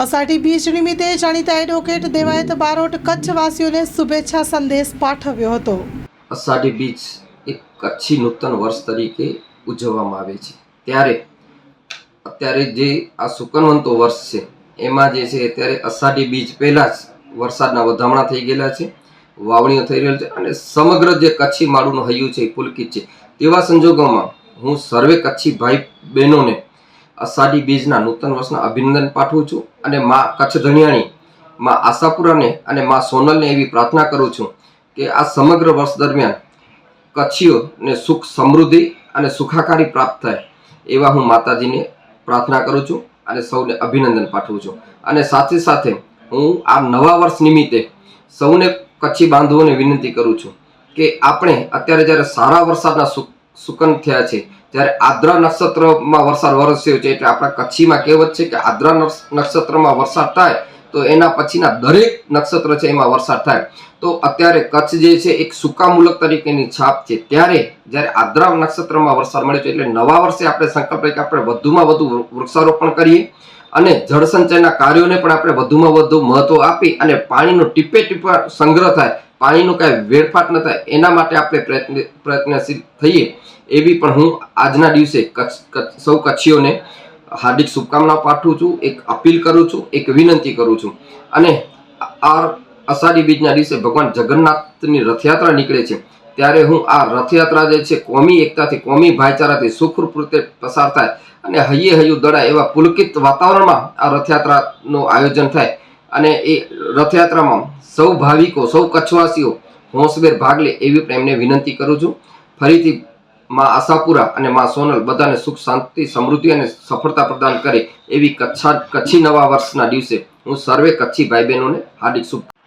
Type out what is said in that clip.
અષાઢી બીજ નિમિત્તે જાણીતા એડવોકેટ દેવાયત બારોટ કચ્છવાસીઓને શુભેચ્છા સંદેશ પાઠવ્યો હતો. અષાઢી બીજ એક કચ્છી નૂતન વર્ષ તરીકે ઉજવવામાં આવે છે. ત્યારે અત્યારે જે આ સુકનવંતો વર્ષ છે, એમાં જે છે અત્યારે અષાઢી બીજ પહેલાં જ વરસાદના વધામણા થઈ ગયેલા છે, વાવણીઓ થઈ રહેલ છે અને સમગ્ર જે કચ્છી માળુનું હૈયું છે, એ પુલકિત છે. તેવા સંજોગોમાં હું સર્વે કચ્છી ભાઈ બહેનોને અષાઢી બીજના નૂતન વર્ષના અભિનંદન પાઠવું છું અને મા કચ્છ ધણિયાણી મા આશાપુરાને અને મા સોનલને એવી પ્રાર્થના કરું છું કે આ સમગ્ર વર્ષ દરમિયાન કચ્છીઓને સુખ સમૃદ્ધિ અને સુખાકારી પ્રાપ્ત થાય એવા હું માતાજીને પ્રાર્થના કરું છું અને સૌને અભિનંદન પાઠવું છું. અને સાથે સાથે હું આ નવા વર્ષ નિમિત્તે સૌને કચ્છી બાંધવોને વિનંતી કરું છું કે આપણે અત્યારે જ્યારે સારા વરસાદના સુક સુકન થયા છે. જ્યારે આદ્રા નક્ષત્રમાં વરસાદ વરસ્યો છે એટલે આપણા કચ્છીમાં કહેવત છે કે આદ્રા નક્ષત્રમાં વરસાદ થાય તો એના પછીના દરેક નક્ષત્ર છે એમાં વરસાદ થાય. તો અત્યારે કચ્છ જે છે એક સુકામૂલક તરીકેની છાપ છે. ત્યારે જ્યારે આદ્રા નક્ષત્રમાં વરસાદ મળ્યો છે એટલે નવા વર્ષે આપણે સંકલ્પ કે આપણે વધુમાં વધુ વૃક્ષારોપણ કરીએ અને જળસંચયના કાર્યોને પણ આપણે વધુમાં વધુ મહત્વ આપી અને પાણીનો ટીપે ટીપા સંગ્રહ થાય. પાણીનું કાંઈ વેડફાટ ન થાય, એના માટે આપણે પ્રયત્ન પ્રયત્નશીલ થઈએ એવી પણ હું આજના દિવસે કચ્છ સૌ કચ્છીઓને હાર્દિક શુભકામના પાઠવું છું, એક અપીલ કરું છું, એક વિનંતી કરું છું. અને આ અષાઢી બીજના દિવસે ભગવાન જગન્નાથની રથયાત્રા નીકળે છે, ત્યારે હું આ રથયાત્રા જે છે, કોમી એકતાથી, કોમી ભાઈચારાથી, સુખરૂપ પસાર થાય અને હૈયે હૈયું દડા એવા પુલકિત વાતાવરણમાં આ રથયાત્રાનું આયોજન થાય અને એ રથયાત્રામાં સૌ ભાવિકો, સૌ કચ્છવાસીઓ હોંશભેર ભાગ લે એવી પ્રેમને વિનંતી કરું છું. ફરીથી માં આશાપુરા અને માં સોનલ બધાને સુખ, શાંતિ, સમૃદ્ધિ અને સફળતા પ્રદાન કરે એવી કચ્છા, કચ્છી નવા વર્ષના દિવસે હું સર્વે કચ્છી ભાઈ બહેનોને હાર્દિક શુભ